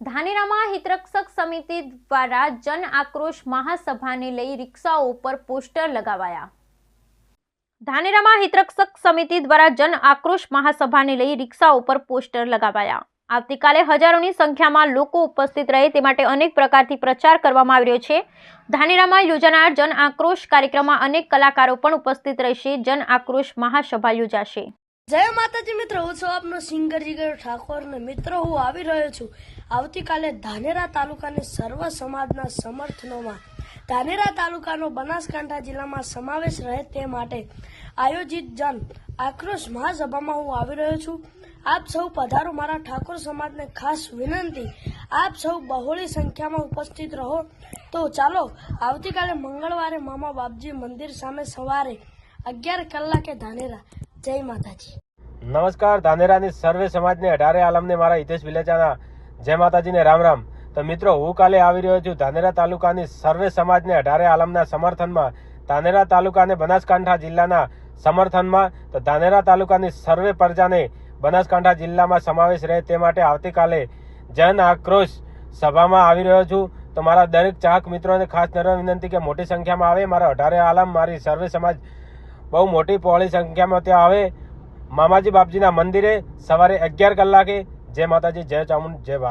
ધાનેરામાં હિતરક્ષક સમિતિ દ્વારા જન આક્રોશ મહાસભાને લઈ રિક્ષાઓ ઉપર પોસ્ટર લગાવાયા. ધાનેરામાં હિતરક્ષક સમિતિ દ્વારા જન આક્રોશ મહાસભાને લઈ રિક્ષા ઉપર પોસ્ટર લગાવાયા. આવતીકાલે હજારોની સંખ્યામાં લોકો ઉપસ્થિત રહે તે માટે અનેક પ્રકારથી પ્રચાર કરવામાં આવી રહ્યો છે. ધાનેરામાં યોજાનાર જન આક્રોશ કાર્યક્રમમાં અનેક કલાકારો પણ ઉપસ્થિત રહેશે. જન આક્રોશ મહાસભા યોજાશે. જય માતાજી મિત્રો, હું છું આપનો સિંગર જીગર ઠાકોર ને મિત્રો, હું આવી રહ્યો છું આવતીકાલે ધાનેરા તાલુકાની સર્વ સમાજના સમર્થનોમાં. ધાનેરા તાલુકાનો બનાસકાંઠા જિલ્લામાં સમાવેશ રહે તે માટે આયોજિત જન આક્રોશ મહાસભામાં હું આવી રહ્યો છું. આપ સૌ પધારો, મારા ઠાકોર સમાજને ખાસ વિનંતી. આપ સૌ બહોળી સંખ્યામાં ઉપસ્થિત રહો. તો ચાલો, આવતીકાલે મંગળવારે મામા બાપજી મંદિર સામે સવારે અગિયાર કલાકે ધાનેરા જય માતાજી. નમસ્કાર, ધાનેરાની સર્વે સમાજને, અઢારે આલમને મારા હિતેશ વિલેચાના. જય માતાજીને, રામ રામ. તો મિત્રો, હું કાલે આવી રહ્યો છું ધાનેરા તાલુકાની સર્વે સમાજને, અઢારે આલમના સમર્થનમાં. ધાનેરા તાલુકા અને બનાસકાંઠા જિલ્લાના સમર્થનમાં. તો ધાનેરા તાલુકાની સર્વે પ્રજાને બનાસકાંઠા જિલ્લામાં સમાવેશ રહે તે માટે આવતીકાલે જન આક્રોશ સભામાં આવી રહ્યો છું. તો મારા દરેક ચાહક મિત્રોને ખાસ નર્વ વિનંતી કે મોટી સંખ્યામાં આવે. મારા અઢારે આલમ, મારી સર્વે સમાજ બહુ મોટી પહોળી સંખ્યામાં ત્યાં આવે. મામાજી બાપજીના મંદિરે સવારે અગિયાર કલાકે. જય માતાજી, જય ચામુંડ, જય ભારત.